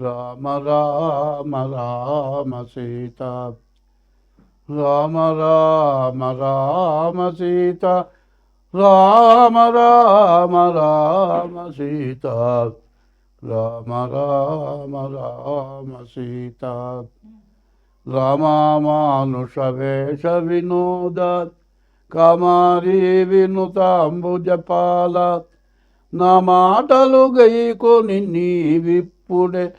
రామ రామ రామ సీత రామ రామ రామ సీత రామ రామ రామ సీత రామ రామ రామ సీత. రామానుష వేష వినోద కమారి వినుతాంబుజపాల నా మాటలు గైకొని నీవిప్పుడే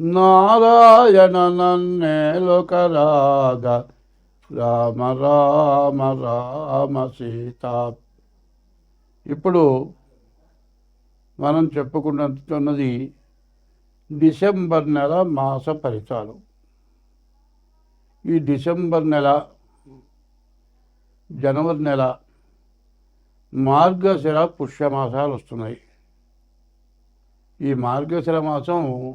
నారాయణ నన్నేలొకరాగ రామ రామ రామ సీత. ఇప్పుడు మనం చెప్పుకుంటున్నది డిసెంబర్ నెల మాస ఫలితాలు. ఈ డిసెంబర్ నెల జనవరి నెల మార్గశిర పుష్యమాసాలు వస్తున్నాయి. ఈ మార్గశిర మాసం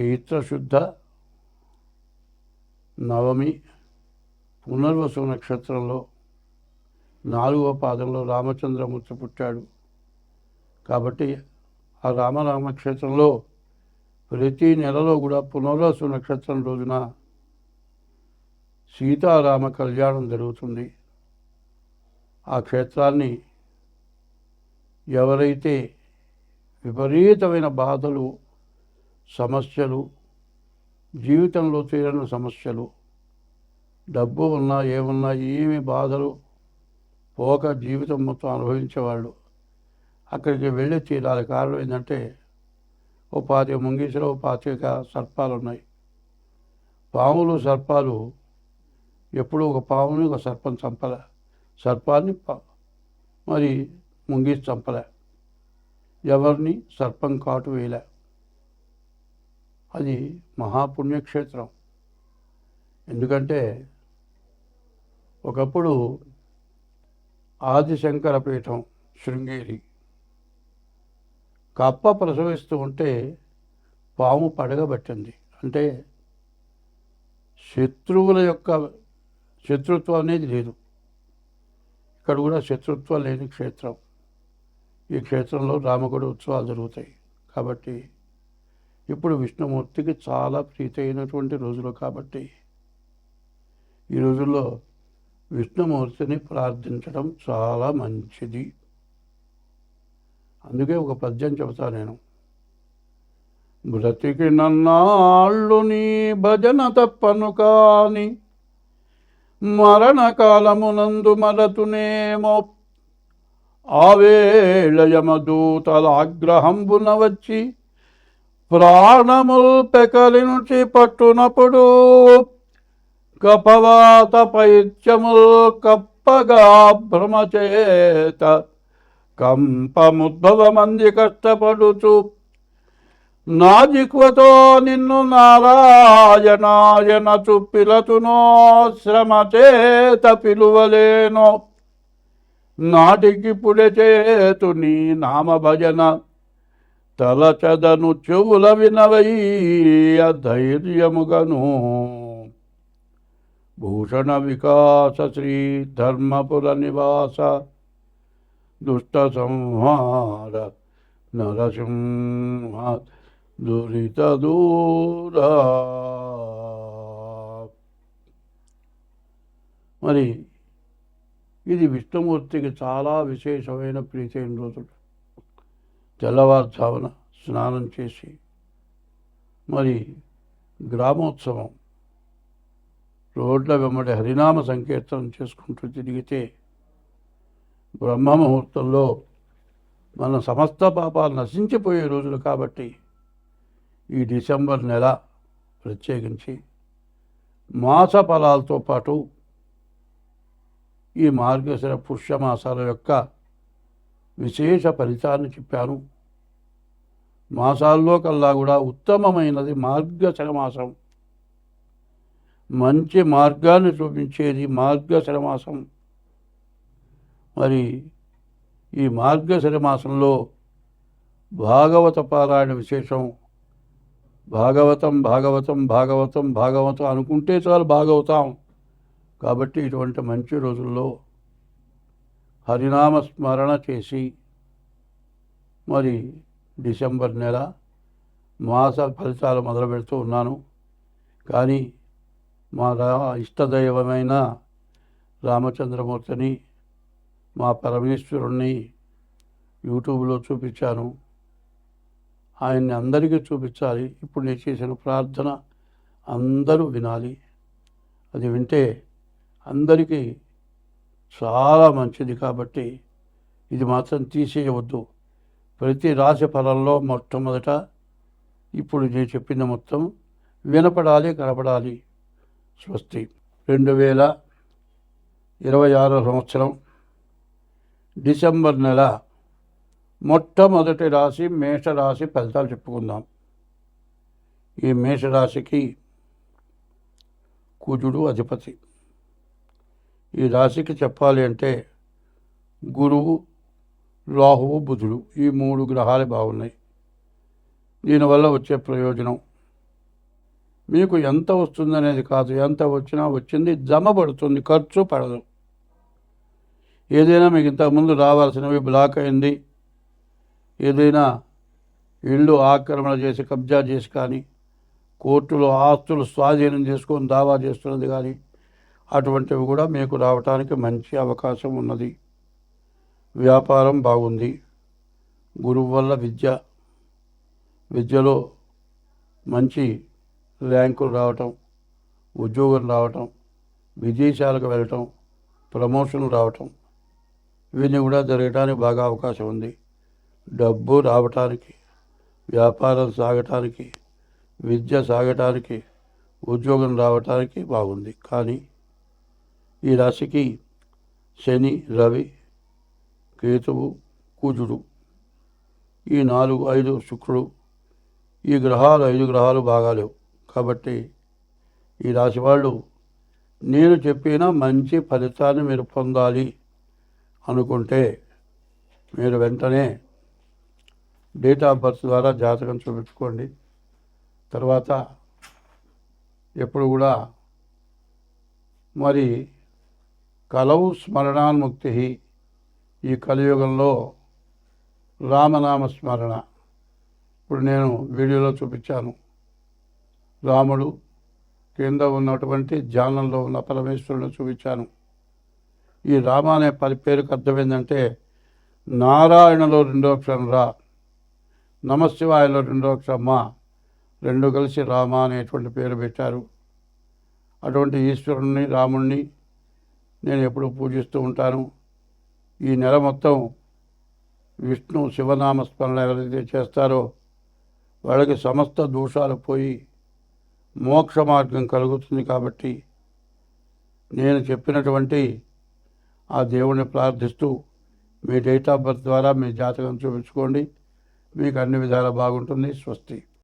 చైత్రశుద్ధ నవమి పునర్వసు నక్షత్రంలో నాలుగవ పాదంలో రామచంద్రమూర్తి పుట్టాడు. కాబట్టి ఆ రామరామక్షేత్రంలో ప్రతి నెలలో కూడా పునర్వసు నక్షత్రం రోజున సీతారామ కళ్యాణం జరుగుతుంది. ఆ క్షేత్రాన్ని ఎవరైతే విపరీతమైన బాధలు సమస్యలు జీవితంలో తీరని సమస్యలు డబ్బు ఉన్నా ఏమున్నా ఏమి బాధలు పోక జీవితం మొత్తం అనుభవించేవాళ్ళు. అక్కడికి వెళ్ళి తీరాలి. కారణం ఏంటంటే ఓ పాతి ముంగీసులో ఓ పాతిక సర్పాలు ఉన్నాయి పాములు సర్పాలు ఎప్పుడూ ఒక పాముని ఒక సర్పం చంపలే. సర్పాన్ని పా మరి ముంగీసి చంపలే. ఎవరిని? సర్పం కాటు వేయలే. అది మహాపుణ్యక్షేత్రం. ఎందుకంటే ఒకప్పుడు ఆదిశంకర పీఠం శృంగేరి. కప్ప ప్రసవిస్తూ ఉంటే పాము పడగబట్టింది అంటే శత్రువుల యొక్క శత్రుత్వం అనేది లేదు. ఇక్కడ కూడా శత్రుత్వం లేని క్షేత్రం. ఈ క్షేత్రంలో రామగుడి ఉత్సవాలు జరుగుతాయి. కాబట్టి ఇప్పుడు విష్ణుమూర్తికి చాలా ప్రీతి అయినటువంటి రోజులు కాబట్టి ఈ రోజుల్లో విష్ణుమూర్తిని ప్రార్థించడం చాలా మంచిది. అందుకే ఒక పద్యం చెబుతా నేను. బ్రతికి నన్నాళ్ళు నీ భజన తప్పను కాని మరణకాలమునందు మరతునేమో ఆవేళ ఆగ్రహంబున వచ్చి ప్రాణముల్ పెకలి నుంచి పట్టునప్పుడు కపవాత పైత్యముల్ కప్పగా భ్రమచేత కంపముద్భవమంది కష్టపడుచు. నా జిక్వతో నిన్ను నారాయణాయన చుప్పిలతునో శ్రమ చేత పిలువలేనో. నాటికి చేతు నీ నామ భజన తలచదను చెవుల వినవయ్య ధైర్యముగను భూషణ వికాస శ్రీ ధర్మపుర నివాస దుష్ట సంహార నరసింహ దురిత దూర. మరి ఇది విష్ణుమూర్తికి చాలా విశేషమైన ప్రీతి అయిన రోజులు? తెల్లవారుజామున స్నానం చేసి మరి గ్రామోత్సవం రోడ్ల వెంబడి హరినామ సంకీర్తనం చేసుకుంటూ తిరిగితే బ్రహ్మ ముహూర్తంలో మన సమస్త పాపాలు నశించిపోయే రోజులు కాబట్టి ఈ డిసెంబర్ నెల ప్రత్యేకించి మాస ఫలాలతో పాటు ఈ మార్గశిర పుష్యమాసాల యొక్క విశేష ఫలితాన్ని చెప్పాను. మాసాల్లో కల్లా కూడా ఉత్తమమైనది మార్గశిర మాసం మంచి మార్గాన్ని చూపించేది మార్గశిర మాసం మరి ఈ మార్గశిర మాసంలో భాగవత పారాయణ విశేషం భాగవతం భాగవతం భాగవతం భాగవతం అనుకుంటే చాలు భాగవతాం. కాబట్టి ఇటువంటి మంచి రోజుల్లో హరినామ స్మరణ చేసి మరి డిసెంబర్ నెల మాస ఫలితాలు మొదలు పెడుతూ ఉన్నాను. కానీ మా రా ఇష్టదైవమైన రామచంద్రమూర్తిని మా పరమేశ్వరుణ్ణి యూట్యూబ్లో చూపించాను. ఆయన్ని అందరికీ చూపించాలి. ఇప్పుడు నేను చేసిన ప్రార్థన అందరూ వినాలి. అది వింటే అందరికీ చాలా మంచిది కాబట్టి ఇది మాత్రం తీసేయవద్దు. ప్రతి రాశి ఫలంలో మొట్టమొదట ఇప్పుడు నేను చెప్పిన మొత్తం వినపడాలి కనపడాలి. స్వస్తి. రెండు వేల ఇరవై ఆరో సంవత్సరం డిసెంబర్ నెల మొట్టమొదటి రాశి మేషరాశి ఫలితాలు చెప్పుకుందాం. ఈ మేషరాశికి కుజుడు అధిపతి. ఈ రాశికి చెప్పాలి అంటే గురువు రాహువు బుధుడు ఈ మూడు గ్రహాలు బాగున్నాయి. దీనివల్ల వచ్చే ప్రయోజనం మీకు ఎంత వస్తుందనేది కాదు. ఎంత వచ్చినా వచ్చింది జమ పడుతుంది ఖర్చు పడదు. ఏదైనా మీకు ఇంతకుముందు రావాల్సినవి బ్లాక్ అయింది. ఏదైనా ఇళ్ళు ఆక్రమణ చేసి కబ్జా చేసి కానీ కోర్టులో ఆస్తులు స్వాధీనం చేసుకొని దావా చేస్తున్నది కానీ అటువంటివి కూడా మీకు రావటానికి మంచి అవకాశం ఉన్నది. వ్యాపారం బాగుంది. గురువు వల్ల విద్య విద్యలో మంచి ర్యాంకులు రావటం ఉద్యోగం రావటం విదేశాలకు వెళ్ళటం ప్రమోషన్లు రావటం ఇవన్నీ కూడా జరగటానికి బాగా అవకాశం ఉంది. డబ్బు రావటానికి వ్యాపారం సాగటానికి విద్య సాగటానికి ఉద్యోగం రావటానికి బాగుంది. కానీ ఈ రాశికి శని రవి కేతువు కూజుడు. ఈ నాలుగు ఐదు శుక్రుడు. ఈ గ్రహాలు ఐదు గ్రహాలు బాగాలేవు కాబట్టి ఈ రాశి వాళ్ళు నేను చెప్పిన మంచి ఫలితాన్ని మీరు పొందాలి అనుకుంటే మీరు వెంటనే డేట్ ఆఫ్ బర్త్ ద్వారా జాతకం చూపించుకోండి తర్వాత ఎప్పుడు కూడా మరి కలవు స్మరణాన్ముక్తి. ఈ కలియుగంలో రామనామ స్మరణ. ఇప్పుడు నేను వీడియోలో చూపించాను. రాముడు కింద ఉన్నటువంటి ధ్యానంలో ఉన్న పరమేశ్వరుని చూపించాను. ఈ రామ అనే పరి పేరుకు అర్థమైందంటే నారాయణలో రెండో అక్షరం రా నమశివాయలో రెండో అక్షరం మా రెండు కలిసి రామ అనేటువంటి పేరు పెట్టారు. అటువంటి ఈశ్వరుణ్ణి రాముణ్ణి నేను ఎప్పుడు పూజిస్తూ ఉంటాను. ఈ నెల మొత్తం విష్ణు శివనామ స్మరణ ఎవరైతే చేస్తారో వాళ్ళకి సమస్త దోషాలు పోయి మోక్ష మార్గం కలుగుతుంది కాబట్టి నేను చెప్పినటువంటి ఆ దేవుణ్ణి ప్రార్థిస్తూ మీ డేట్ ఆఫ్ బర్త్ ద్వారా మీ జాతకం చూపించుకోండి. మీకు అన్ని విధాలా బాగుంటుంది. స్వస్తి.